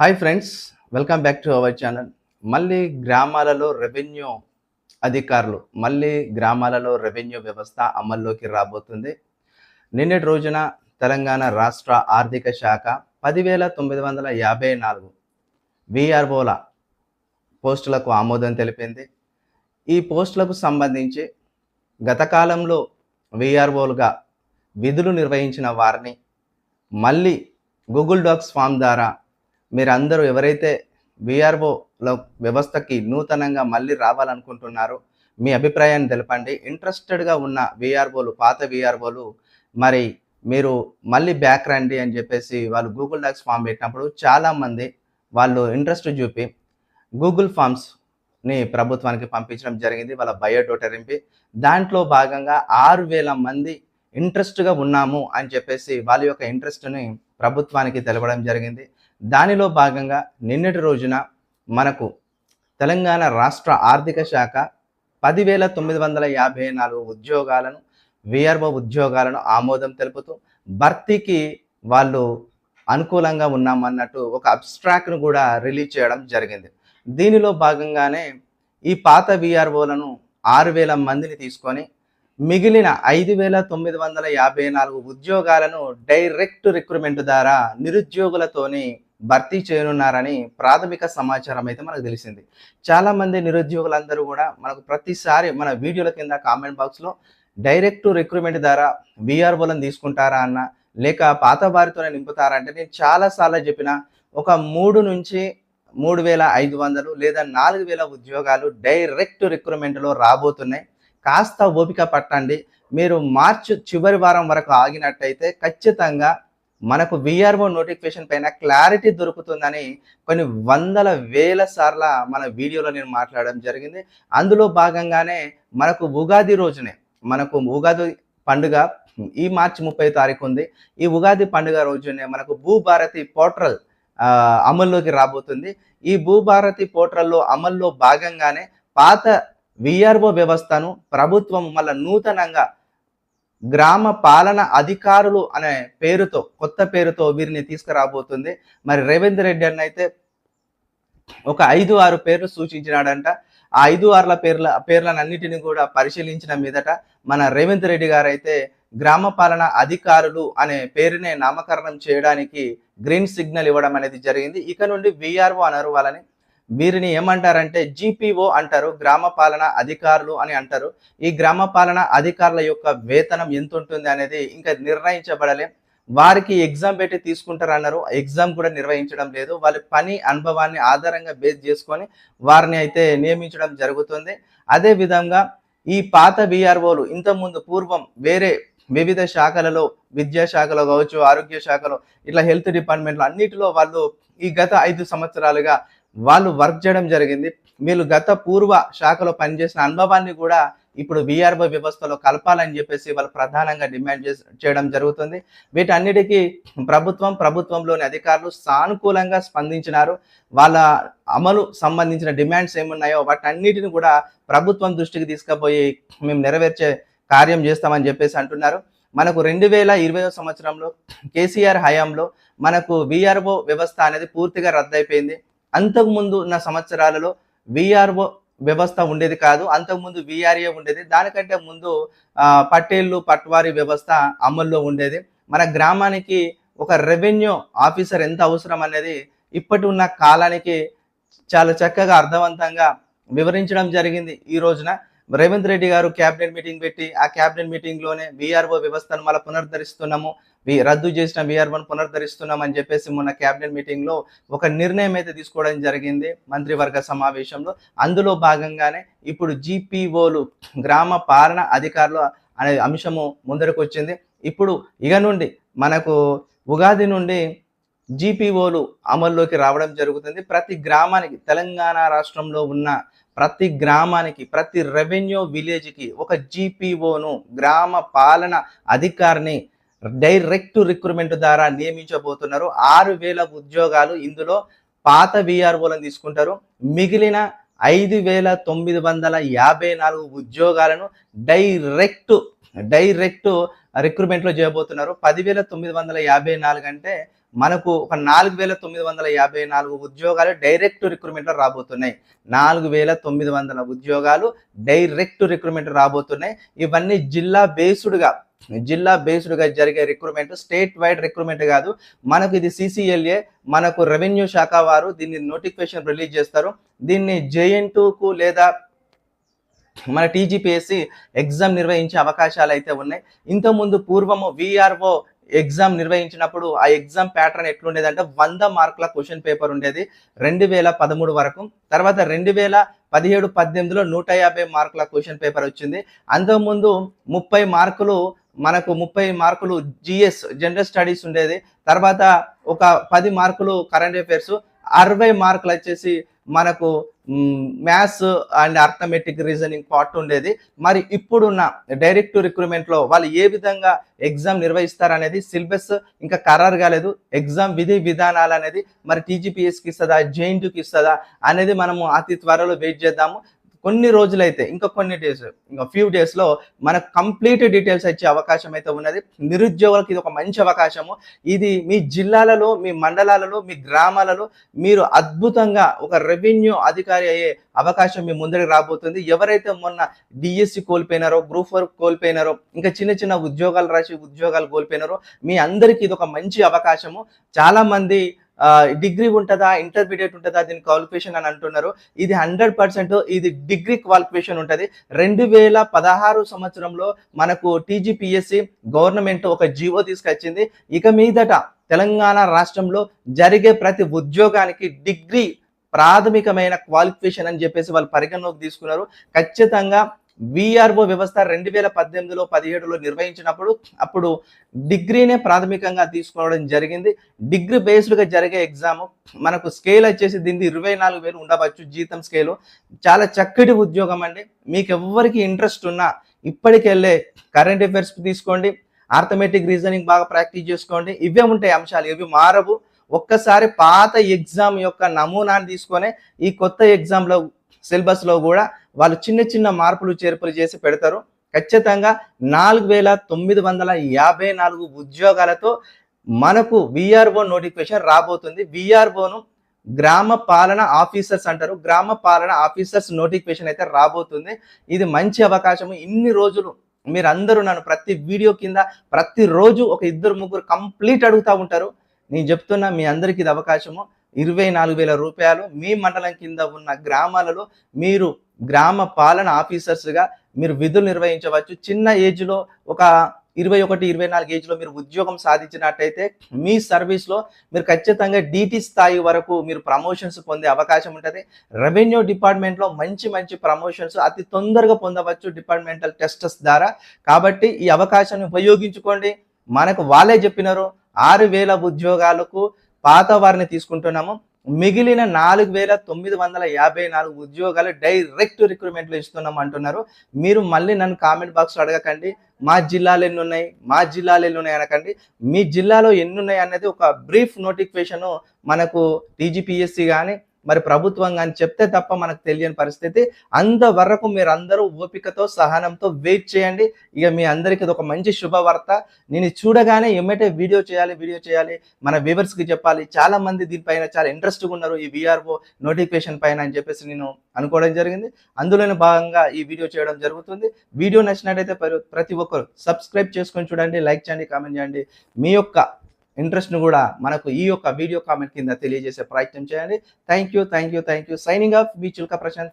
Hi friends welcome back to our channel మళ్ళీ గ్రామాలలో revenue అధికారులు మళ్ళీ గ్రామాలలో రెవెన్యూ వ్యవస్థ అమల్లోకి రాబోతుంది. నిన్నటి రోజున తెలంగాణ రాష్ట్ర ఆర్థిక శాఖ పదివేల తొమ్మిది వందల యాభై నాలుగు విఆర్ఓల పోస్టులకు ఆమోదం తెలిపింది. ఈ పోస్టులకు సంబంధించి గత కాలంలో విఆర్ఓలుగా విధులు నిర్వహించిన వారిని మళ్ళీ గూగుల్ డాక్స్ ఫామ్ ద్వారా మీరందరూ ఎవరైతే విఆర్ఓల వ్యవస్థకి నూతనంగా మళ్ళీ రావాలనుకుంటున్నారో మీ అభిప్రాయాన్ని తెలపండి. ఇంట్రెస్టెడ్గా ఉన్న విఆర్ఓలు పాత విఆర్ఓలు మరి మీరు మళ్ళీ బ్యాక్ రండి అని చెప్పేసి వాళ్ళు గూగుల్ డాక్స్ ఫామ్ పెట్టినప్పుడు చాలామంది వాళ్ళు ఇంట్రెస్ట్ చూపి గూగుల్ ఫామ్స్ని ప్రభుత్వానికి పంపించడం జరిగింది. వాళ్ళ బయోడోటా నింపి దాంట్లో భాగంగా ఆరు వేల మంది ఇంట్రెస్ట్గా ఉన్నాము అని చెప్పేసి వాళ్ళ యొక్క ఇంట్రెస్ట్ని ప్రభుత్వానికి తెలపడం జరిగింది. దానిలో భాగంగా నిన్నటి రోజున మనకు తెలంగాణ రాష్ట్ర ఆర్థిక శాఖ పదివేల తొమ్మిది వందల యాభై నాలుగు ఉద్యోగాలను విఆర్ఓ ఉద్యోగాలను ఆమోదం తెలుపుతూ భర్తీకి వాళ్ళు అనుకూలంగా ఉన్నామన్నట్టు ఒక అబ్స్ట్రాక్ట్ను కూడా రిలీజ్ చేయడం జరిగింది. దీనిలో భాగంగానే ఈ పాత విఆర్ఓలను ఆరు వేల మందిని తీసుకొని మిగిలిన ఐదు వేల తొమ్మిది వందల యాభై నాలుగు ఉద్యోగాలను డైరెక్ట్ రిక్రూట్మెంట్ ద్వారా నిరుద్యోగులతోని భర్తీ చేయనున్నారని ప్రాథమిక సమాచారం అయితే మనకు తెలిసింది. చాలామంది నిరుద్యోగులందరూ కూడా మనకు ప్రతిసారి మన వీడియోల కింద కామెంట్ బాక్స్లో డైరెక్ట్ రిక్రూట్మెంట్ ద్వారా వీఆర్ఓలను తీసుకుంటారా అన్న లేక పాత వారితోనే నింపుతారా అంటే నేను చాలాసార్లు చెప్పిన ఒక మూడు నుంచి మూడు వేల ఐదు వందలు లేదా నాలుగు వేల ఉద్యోగాలు డైరెక్ట్ రిక్రూట్మెంట్లో రాబోతున్నాయి. కాస్త ఓపిక పట్టండి. మీరు మార్చ్ చివరి వారం వరకు ఆగినట్టయితే ఖచ్చితంగా మనకు విఆర్ఓ నోటిఫికేషన్ పైన క్లారిటీ దొరుకుతుందని కొన్ని వందల వేల సార్ల మన వీడియోలో నేను మాట్లాడడం జరిగింది. అందులో భాగంగానే మనకు ఉగాది రోజునే మనకు ఉగాది పండుగ ఈ మార్చి ముప్పై తారీఖు ఉంది. ఈ ఉగాది పండుగ రోజునే మనకు భూభారతి పోర్టల్ అమల్లోకి రాబోతుంది. ఈ భూభారతి పోర్టల్లో అమల్లో భాగంగానే పాత విఆర్ఓ వ్యవస్థను ప్రభుత్వం మళ్ళీ నూతనంగా గ్రామ పాలన అధికారులు అనే పేరుతో కొత్త పేరుతో వీరిని తీసుకురాబోతుంది. మరి రేవంత్ రెడ్డి అన్న అయితే ఒక ఐదు ఆరు పేర్లు సూచించినాడంట. ఆ ఐదు ఆరుల పేర్ల పేర్లనన్నిటిని కూడా పరిశీలించిన మీదట మన రేవంత్ రెడ్డి గారు అయితే గ్రామ పాలన అధికారులు అనే పేరునే నామకరణం చేయడానికి గ్రీన్ సిగ్నల్ ఇవ్వడం అనేది జరిగింది. ఇక నుండి విఆర్ఓ అనరు వాళ్ళని వీరిని ఏమంటారంటే జీపీఓ అంటారు గ్రామ పాలన అధికారులు అని అంటారు. ఈ గ్రామ పాలన అధికారుల యొక్క వేతనం ఎంత ఉంటుంది అనేది ఇంకా నిర్ణయించబడలే. వారికి ఎగ్జామ్ పెట్టి తీసుకుంటారు అన్నారు ఎగ్జామ్ కూడా నిర్వహించడం లేదు. వాళ్ళ పని అనుభవాన్ని ఆధారంగా బేస్ చేసుకొని వారిని అయితే నియమించడం జరుగుతుంది. అదే విధంగా ఈ పాత బీఆర్ఓలు ఇంతకుముందు పూర్వం వేరే వివిధ శాఖలలో విద్యా శాఖలో కావచ్చు ఆరోగ్య శాఖలో ఇట్లా హెల్త్ డిపార్ట్మెంట్లో అన్నిటిలో వాళ్ళు ఈ గత ఐదు సంవత్సరాలుగా వాళ్ళు వర్క్ చేయడం జరిగింది. వీళ్ళు గత పూర్వ శాఖలో పనిచేసిన అనుభవాన్ని కూడా ఇప్పుడు విఆర్ఓ వ్యవస్థలో కలపాలని చెప్పేసి వాళ్ళు ప్రధానంగా డిమాండ్ చేయడం జరుగుతుంది. వీటన్నిటికీ ప్రభుత్వం ప్రభుత్వంలోని అధికారులు సానుకూలంగా స్పందించినారు. వాళ్ళ అమలు సంబంధించిన డిమాండ్స్ ఏమున్నాయో వాటన్నిటిని కూడా ప్రభుత్వం దృష్టికి తీసుకుపోయి మేము నెరవేర్చే కార్యం చేస్తామని చెప్పేసి అంటున్నారు. మనకు రెండు వేల ఇరవై సంవత్సరంలో కేసీఆర్ హయాంలో మనకు విఆర్ఓ వ్యవస్థ అనేది పూర్తిగా రద్దయిపోయింది. అంతకుముందు ఉన్న సంవత్సరాలలో విఆర్ఓ వ్యవస్థ ఉండేది కాదు అంతకుముందు విఆర్ఏ ఉండేది. దానికంటే ముందు ఆ, పట్టేళ్ళు పట్వారీ వ్యవస్థ అమల్లో ఉండేది. మన గ్రామానికి ఒక రెవెన్యూ ఆఫీసర్ ఎంత అవసరం అనేది ఇప్పటి ఉన్న కాలానికి చాలా చక్కగా అర్థవంతంగా వివరించడం జరిగింది. ఈ రోజున రేవంత్ రెడ్డి గారు క్యాబినెట్ మీటింగ్ పెట్టి ఆ క్యాబినెట్ మీటింగ్లోనే విఆర్ఓ వ్యవస్థను మళ్ళీ పునరుద్ధరిస్తున్నాము. రద్దు చేసిన విఆర్ఓను పునరుద్ధరిస్తున్నాం అని చెప్పేసి మొన్న క్యాబినెట్ మీటింగ్లో ఒక నిర్ణయం అయితే తీసుకోవడం జరిగింది మంత్రివర్గ సమావేశంలో. అందులో భాగంగానే ఇప్పుడు జీపీఓలు గ్రామ పాలన అధికారులు అనే అంశము ముందరకు వచ్చింది ఇప్పుడు ఇక నుండి మనకు ఉగాది నుండి జీపీఓలు అమల్లోకి రావడం జరుగుతుంది. ప్రతి గ్రామానికి తెలంగాణ రాష్ట్రంలో ఉన్న ప్రతి గ్రామానికి ప్రతి రెవెన్యూ విలేజ్కి ఒక జీపీఓను గ్రామ పాలన అధికారిని డైరెక్ట్ రిక్రూట్మెంట్ ద్వారా నియమించబోతున్నారు. ఆరు వేల ఉద్యోగాలు ఇందులో పాత విఆర్ఓలను తీసుకుంటారు. మిగిలిన ఐదు వేల తొమ్మిది వందల యాభై నాలుగు ఉద్యోగాలను డైరెక్ట్ డైరెక్ట్ రిక్రూట్మెంట్లో చేయబోతున్నారు. పదివేల తొమ్మిది వందల యాభై నాలుగు అంటే మనకు ఒక నాలుగు వేల తొమ్మిది వందల యాభై నాలుగు ఉద్యోగాలు డైరెక్ట్ రిక్రూట్మెంట్లో రాబోతున్నాయి. నాలుగు వేల తొమ్మిది వందల ఉద్యోగాలు డైరెక్ట్ రిక్రూట్మెంట్ రాబోతున్నాయి. ఇవన్నీ జిల్లా బేస్డ్గా జిల్లా బేస్డ్గా జరిగే రిక్రూట్మెంట్ స్టేట్ వైడ్ రిక్రూట్మెంట్ కాదు. మనకు ఇది సిసిఎల్ఏ మనకు రెవెన్యూ శాఖ వారు దీన్ని నోటిఫికేషన్ రిలీజ్ చేస్తారు. దీన్ని జేఎన్ టూకు లేదా మన టీజీపీఎస్సి ఎగ్జామ్ నిర్వహించే అవకాశాలు అయితే ఉన్నాయి. ఇంతకుముందు పూర్వము విఆర్ఓ ఎగ్జామ్ నిర్వహించినప్పుడు ఆ ఎగ్జామ్ ప్యాటర్న్ ఎట్లుండేదంటే వంద మార్కుల క్వశ్చన్ పేపర్ ఉండేది రెండు వేల పదమూడు వరకు. తర్వాత రెండు వేల పదిహేడు పద్దెనిమిదిలో నూట యాభై మార్కుల క్వశ్చన్ పేపర్ వచ్చింది. అంతకుముందు ముప్పై మార్కులు మనకు ముప్పై మార్కులు జిఎస్ జనరల్ స్టడీస్ ఉండేది. తర్వాత ఒక పది మార్కులు కరెంట్ అఫైర్స్ అరవై మార్కులు వచ్చేసి మనకు maths and arithmetic reasoning part ఉండేది. మరి ఇప్పుడున్న డైరెక్ట్ రిక్రూట్మెంట్లో వాళ్ళు ఏ విధంగా ఎగ్జామ్ నిర్వహిస్తారనేది సిలబస్ ఇంకా ఖరారు కాలేదు. ఎగ్జామ్ విధి విధానాలు అనేది మరి టీజీపీఎస్కి ఇస్తుందా జేఎన్టీకి ఇస్తుందా అనేది మనము అతి త్వరలో వెయిట్ చేద్దాము. కొన్ని రోజులైతే ఇంకా కొన్ని డేస్ ఇంకా ఫ్యూ డేస్లో మనకు కంప్లీట్ డీటెయిల్స్ ఇచ్చే అవకాశం అయితే ఉన్నది. నిరుద్యోగులకు ఇది ఒక మంచి అవకాశము. ఇది మీ జిల్లాలలో మీ మండలాలలో మీ గ్రామాలలో మీరు అద్భుతంగా ఒక రెవెన్యూ అధికారి అయ్యే అవకాశం మీ ముందరికి రాబోతుంది. ఎవరైతే మొన్న డిఎస్సి కోల్పోయినారో గ్రూప్ వర్క్ కోల్పోయినారో ఇంకా చిన్న చిన్న ఉద్యోగాలు రాసి ఉద్యోగాలు కోల్పోయినారో మీ అందరికీ ఇది ఒక మంచి అవకాశము. చాలామంది డిగ్రీ ఉంటుందా ఇంటర్మీడియట్ ఉంటుందా దీని క్వాలిఫికేషన్ అని అంటున్నారు. ఇది హండ్రెడ్ పర్సెంట్ ఇది డిగ్రీ క్వాలిఫికేషన్ ఉంటుంది. రెండు వేల పదహారు సంవత్సరంలో మనకు టీజీపీఎస్సి గవర్నమెంట్ ఒక జీవో తీసుకొచ్చింది. ఇక మీదట తెలంగాణ రాష్ట్రంలో జరిగే ప్రతి ఉద్యోగానికి డిగ్రీ ప్రాథమికమైన క్వాలిఫికేషన్ అని చెప్పేసి వాళ్ళు పరిగణలోకి తీసుకున్నారు. ఖచ్చితంగా విఆర్ఓ వ్యవస్థ రెండు వేల పద్దెనిమిదిలో పదిహేడులో నిర్వహించినప్పుడు అప్పుడు డిగ్రీనే ప్రాథమికంగా తీసుకోవడం జరిగింది. డిగ్రీ బేస్డ్గా జరిగే ఎగ్జామ్ మనకు స్కేల్ వచ్చేసి దీన్ని ఇరవై నాలుగు వేలు ఉండవచ్చు జీతం స్కేలు. చాలా చక్కటి ఉద్యోగం అండి. మీకు ఎవరికి ఇంట్రెస్ట్ ఉన్నా ఇప్పటికెళ్ళే కరెంట్ అఫైర్స్ తీసుకోండి. ఆర్థమెటిక్ రీజనింగ్ బాగా ప్రాక్టీస్ చేసుకోండి. ఇవే ఉంటాయి అంశాలు. ఇవి మారవు. ఒక్కసారి పాత ఎగ్జామ్ యొక్క నమూనాను తీసుకొని ఈ కొత్త ఎగ్జామ్లో సిలబస్లో కూడా వాళ్ళు చిన్న చిన్న మార్పులు చేర్పులు చేసి పెడతారు. ఖచ్చితంగా నాలుగు వేల తొమ్మిది వందల యాభై నాలుగు ఉద్యోగాలతో మనకు విఆర్ఓ నోటిఫికేషన్ రాబోతుంది. విఆర్ఓను గ్రామ పాలన ఆఫీసర్స్ అంటారు. గ్రామ పాలన ఆఫీసర్స్ నోటిఫికేషన్ అయితే రాబోతుంది. ఇది మంచి అవకాశము. ఇన్ని రోజులు మీరందరూ నన్ను ప్రతి వీడియో కింద ప్రతిరోజు ఒక ఇద్దరు ముగ్గురు కంప్లీట్ అడుగుతూ ఉంటారు. నేను చెప్తున్నా మీ అందరికీ ఇది అవకాశము. ఇరవై నాలుగు వేల రూపాయలు మీ మండలం కింద ఉన్న గ్రామాలలో మీరు గ్రామ పాలన ఆఫీసర్స్గా మీరు విధులు నిర్వహించవచ్చు. చిన్న ఏజ్లో ఒక ఇరవై ఒకటి ఇరవై నాలుగు ఏజ్లో మీరు ఉద్యోగం సాధించినట్టయితే మీ సర్వీస్లో మీరు ఖచ్చితంగా డీటీ స్థాయి వరకు మీరు ప్రమోషన్స్ పొందే అవకాశం ఉంటుంది. రెవెన్యూ డిపార్ట్మెంట్లో మంచి మంచి ప్రమోషన్స్ అతి తొందరగా పొందవచ్చు డిపార్ట్మెంటల్ టెస్టస్ ద్వారా. కాబట్టి ఈ అవకాశాన్ని ఉపయోగించుకోండి. మనకు వాళ్ళే చెప్పినారు ఆరు వేల ఉద్యోగాలకు పాత వారిని తీసుకుంటున్నాము. మిగిలిన నాలుగు వేల తొమ్మిది వందల యాభై నాలుగు ఉద్యోగాలు డైరెక్ట్ రిక్రూట్మెంట్లు ఇస్తున్నాం అంటున్నారు. మీరు మళ్ళీ నన్ను కామెంట్ బాక్స్లో అడగకండి. మా జిల్లాలు ఎన్ని ఉన్నాయి? మా జిల్లాలు ఎన్ని ఉన్నాయి అనకండి. మీ జిల్లాలో ఎన్ని ఉన్నాయి అనేది ఒక బ్రీఫ్ నోటిఫికేషన్ మనకు టీజీపీఎస్సీ కానీ మరి ప్రభుత్వం కానీ చెప్తే తప్ప మనకు తెలియని పరిస్థితి. అంతవరకు మీరు అందరూ ఓపికతో సహనంతో వెయిట్ చేయండి. ఇక మీ అందరికీ ఇది ఒక మంచి శుభవార్త. నేను చూడగానే ఎమ్మటే వీడియో చేయాలి వీడియో చేయాలి. మన వ్యూవర్స్కి చెప్పాలి. చాలా మంది దీనిపైన చాలా ఇంట్రెస్ట్గా ఉన్నారు. ఈ విఆర్ఓ నోటిఫికేషన్ పైన అని చెప్పేసి నేను అనుకోవడం జరిగింది. అందులోనే భాగంగా ఈ వీడియో చేయడం జరుగుతుంది. వీడియో నచ్చినట్టయితే ప్రతి ఒక్కరు సబ్స్క్రైబ్ చేసుకొని చూడండి. లైక్ చేయండి కామెంట్ చేయండి. మీ యొక్క ఇంట్రెస్ట్ను కూడా మనకు ఈ యొక్క వీడియో కామెంట్ కింద తెలియజేసే ప్రయత్నం చేయండి. Thank you thank you thank you signing off me Chilka Prashanth.